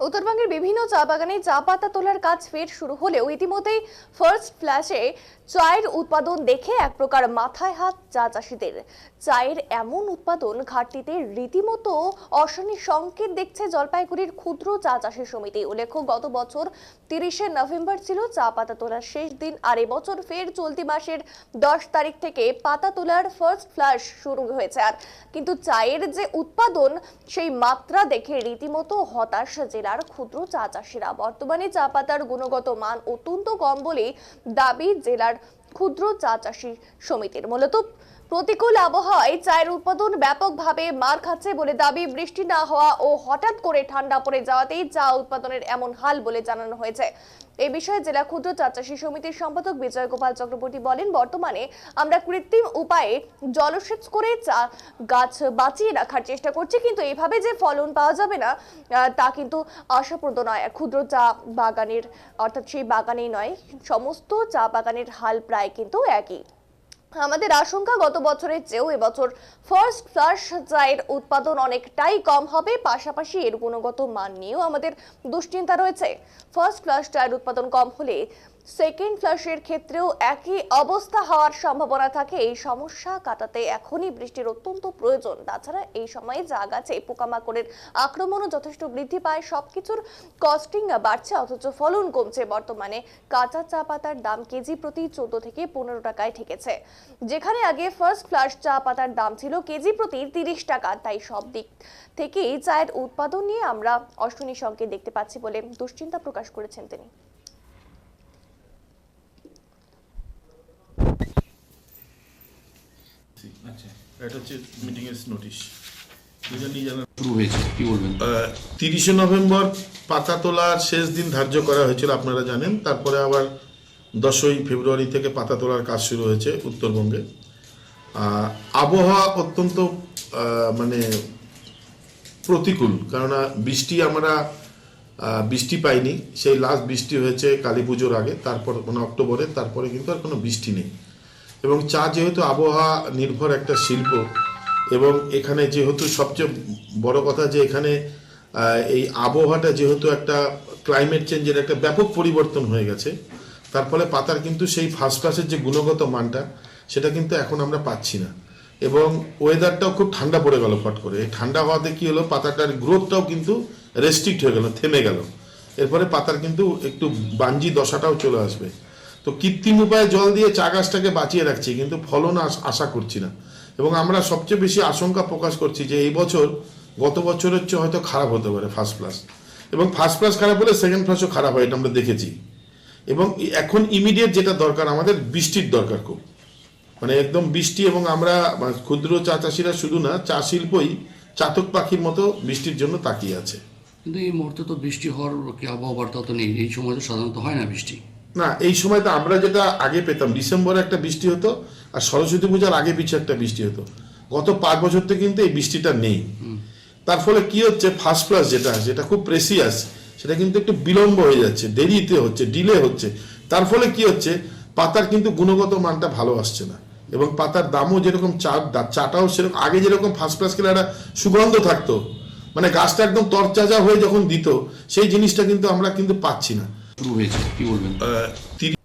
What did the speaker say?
উত্তরবঙ্গের বিভিন্ন চা বাগানে চা পাতা তোলার কাজ ফের শুরু হলেও ইতিমধ্যেই ফার্স্ট ফ্ল্যাশে চায়ের উৎপাদন দেখে এক প্রকার মাথায় হাত চা চাষিদের। চায়ের এমন উৎপাদন ঘাটতিতে রীতিমতো অশনি সংকেত দেখছে জলপাইগুড়ির ক্ষুদ্র চা চাষি সমিতি। উল্লেখ্য, গত বছর তিরিশে নভেম্বর ছিল চা পাতা তোলার শেষ দিন আর এবছর ফের চলতি মাসের দশ তারিখ থেকে পাতা তোলার ফার্স্ট ফ্ল্যাশ শুরু হয়েছে। আর কিন্তু চায়ের যে উৎপাদন, সেই মাত্রা দেখে রীতিমতো হতাশ জেলার ক্ষুদ্র চা চাষিরা। বর্তমানে চা পাতার গুণগত মান অত্যন্ত কম বলে দাবি জেলার ক্ষুদ্র চা চাষি সমিতির মূলত প্রতিকূল আবহাওয়ায় চায়ের উৎপাদন ব্যাপকভাবে মার খাচ্ছে বলে দাবি। বৃষ্টি না হওয়া ও হঠাৎ করে ঠান্ডা পড়ে যাওয়াতেই চা উৎপাদনের এমন হাল বলে জানানো হয়েছে। এই বিষয়ে জেলা ক্ষুদ্র চা চাষী সমিতির সম্পাদক বিজয় গোপাল চক্রবর্তী বলেন, বর্তমানে আমরা কৃত্রিম উপায়ে জলসেচ করে চা গাছ বাঁচিয়ে রাখার চেষ্টা করছি, কিন্তু এভাবে যে ফলন পাওয়া যাবে না তা কিন্তু আশাপ্রদ নয়। ক্ষুদ্র চা বাগানের, অর্থাৎ সেই বাগানেই নয়, সমস্ত চা বাগানের হাল প্রায় কিন্তু একই। আমাদের আশঙ্কা, গত বছরের চেয়েও এবছর ফার্স্ট ফ্লাশ চায়ের উৎপাদন অনেকটাই কম হবে, পাশাপাশি এর গুণগত মান নিয়েও আমাদের দুশ্চিন্তা রয়েছে। ফার্স্ট ফ্লাশ চায়ের উৎপাদন কম হলে সেকেন্ড ফ্লাশের ক্ষেত্রেও একই অবস্থা হওয়ার সম্ভাবনা থাকে। এই সমস্যা কাটাতে এখনই বৃষ্টির অত্যন্ত প্রয়োজন। তাছাড়া এই সময়ে যা গাছে পোকামাকড়ের আক্রমণও যথেষ্ট বৃদ্ধি পায়। সবকিছুর কস্টিং বাড়ছে, অথচ ফলন কমছে। বর্তমানে কাঁচা চা পাতার দাম কেজি প্রতি চোদ্দ থেকে পনেরো টাকায় ঠেকেছে। যেখানে আগে ফার্স্ট ফ্লাশ চা পাতার দাম ছিল কেজি প্রতি তিরিশ টাকা। তাই সব দিক থেকেই চায়ের উৎপাদন নিয়ে আমরা অশনি সংকেত দেখতে পাচ্ছি বলে দুশ্চিন্তা প্রকাশ করেছেন তিনি। আচ্ছা। এটা হচ্ছে মিটিং এর নোটিশ শুরু হয়েছে কি বলবেন? তিরিশে নভেম্বর পাতা তোলার শেষ দিন ধার্য করা হয়েছিল আপনারা জানেন। তারপরে আবার দশই ফেব্রুয়ারি থেকে পাতা তোলার কাজ শুরু হয়েছে উত্তরবঙ্গে। আবহাওয়া অত্যন্ত মানে প্রতিকূল কেননা বৃষ্টি আমরা বৃষ্টি পাইনি। সেই লাস্ট বৃষ্টি হয়েছে কালী পুজোর আগে তারপর মানে অক্টোবরে তারপরে কিন্তু আর কোনো বৃষ্টি নেই। এবং চা যেহেতু আবহাওয়া নির্ভর একটা শিল্প, এবং এখানে যেহেতু সবচেয়ে বড় কথা যে এখানে এই আবহাওয়াটা যেহেতু একটা ক্লাইমেট চেঞ্জের একটা ব্যাপক পরিবর্তন হয়ে গেছে, তার ফলে পাতার কিন্তু সেই ফার্স্ট ক্লাসের যে গুণগত মানটা, সেটা কিন্তু এখন আমরা পাচ্ছি না। এবং ওয়েদারটাও খুব ঠান্ডা পড়ে গেল ফট করে। এই ঠান্ডা হওয়াতে কি হলো, পাতাটার গ্রোথটাও কিন্তু রেস্ট্রিক্ট হয়ে গেল, থেমে গেল। এরপরে পাতার কিন্তু একটু বাঞ্জি দশাটাও চলে আসবে। তো কৃত্রিম উপায়ে জল দিয়ে চা গাছটাকে বাঁচিয়ে রাখছি, কিন্তু ফলন আশা করছি না। এবং আমরা সবচেয়ে বেশি আশঙ্কা প্রকাশ করছি যে এই বছর, গত বছরের চেয়ে হয়তো খারাপ হতে পারে ফার্স্ট ক্লাস এবং ফার্স্ট ক্লাস খারাপ হলে সেকেন্ড ক্লাসও খারাপ হয়, এটা আমরা দেখেছি। এবং এখন ইমিডিয়েট যেটা দরকার, আমাদের বৃষ্টির দরকার খুব। মানে একদম বৃষ্টি এবং আমরা মানে ক্ষুদ্র চা চাষিরা শুধু না, চা শিল্পই চাতক পাখির মতো বৃষ্টির জন্য তাকিয়ে আছে। কিন্তু এই মুহূর্তে তো বৃষ্টি হওয়ার কি আবহাওয়া বার্তা তো নেই, এই সময় তো সাধারণত হয় না বৃষ্টি। না এই সময় তো আমরা যেটা আগে পেতাম ডিসেম্বরে একটা বৃষ্টি হতো আর সরস্বতী পূজার আগে পিছু একটা বৃষ্টি হতো। গত পাঁচ বছর থেকে কিন্তু এই বৃষ্টিটা নেই। তার ফলে কি হচ্ছে ফার্স্ট ক্লাস যেটা আছে যেটা খুব প্রেসিয়াস সেটা কিন্তু একটু বিলম্ব হয়ে যাচ্ছে দেরিতে হচ্ছে ডিলে হচ্ছে। তার ফলে কি হচ্ছে পাতার কিন্তু গুণগত মানটা ভালো আসছে না। এবং পাতার দামও যেরকম চা চাটাও সেরকম আগে যেরকম ফার্স্ট ক্লাস খেলে একটা সুগন্ধ থাকতো মানে গাছটা একদম তরচাজা হয়ে যখন দিত সেই জিনিসটা কিন্তু আমরা কিন্তু পাচ্ছি না। শুরু হয়েছে কি বলবেন তিরিশ